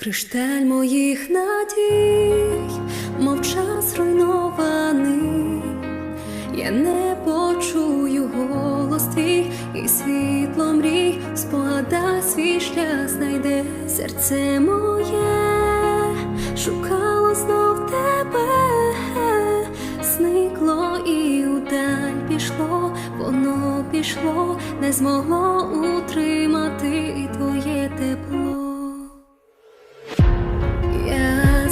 Кришталь моїх надій, мов час руйнований, я не почую голос твій і світло мрій, спогада свій шлях знайде серце моє, шукало знов тебе, зникло і удаль пішло, воно пішло, не змогло утримати твоє тепло.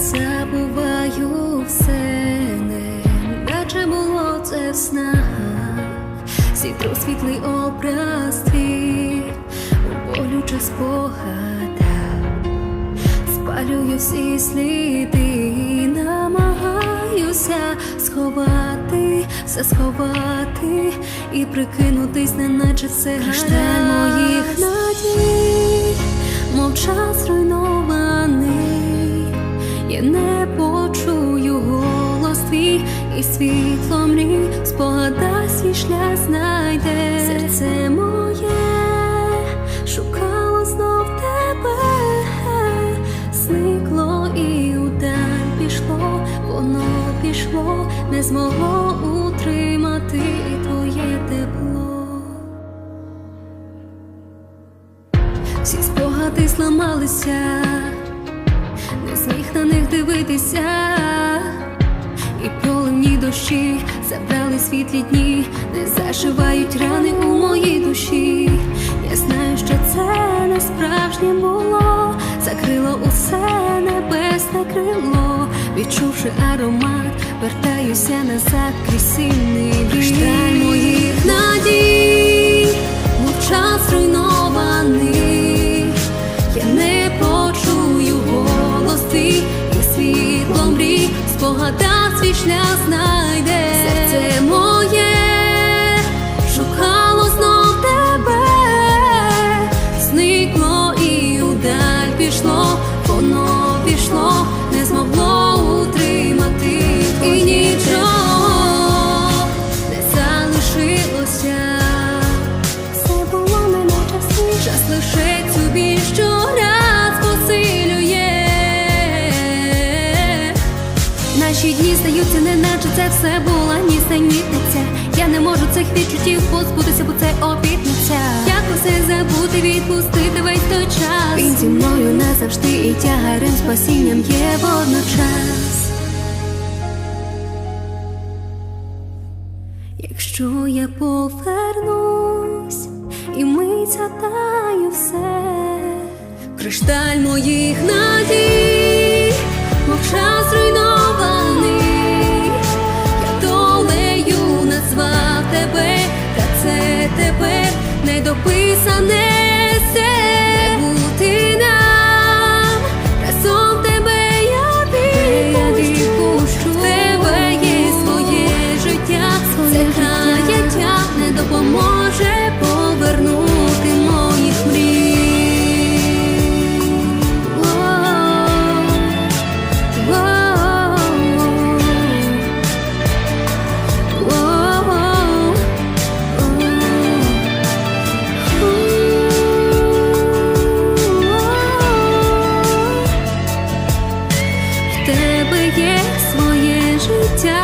Забуваю все, не наче було це в снах, Сітру світлий образ твій у спогадах, спалюю всі сліди, намагаюся сховати, все сховати і прикинутись, неначе все кришталь моїх надій, мов час руйнований, шлях знайде. Серце моє, шукало знов тебе, зникло і удаль пішло, воно пішло, не змогло утримати твоє тепло. Всі спогади зламалися, не зміг на них дивитися, дощі забрали світлі дні, не зашивають рани у моїй душі. Я знаю, що це не справжнє було, закрило усе небесне крило, відчувши аромат, вертаюся назад крізь сильний моїх свій шлях знайде. Серце моє, шукало знов тебе, зникло і удаль пішло, воно пішло, не змогло це все була нісенітниця. Я не можу цих відчуттів позбутися, бо це обітниця. Як усе забути, відпустити весь той час. Він зі мною назавжди і тягарем спасінням є водночас. Якщо я повернусь і мить згадаю все, кришталь моїх надій, тебе є своє життя.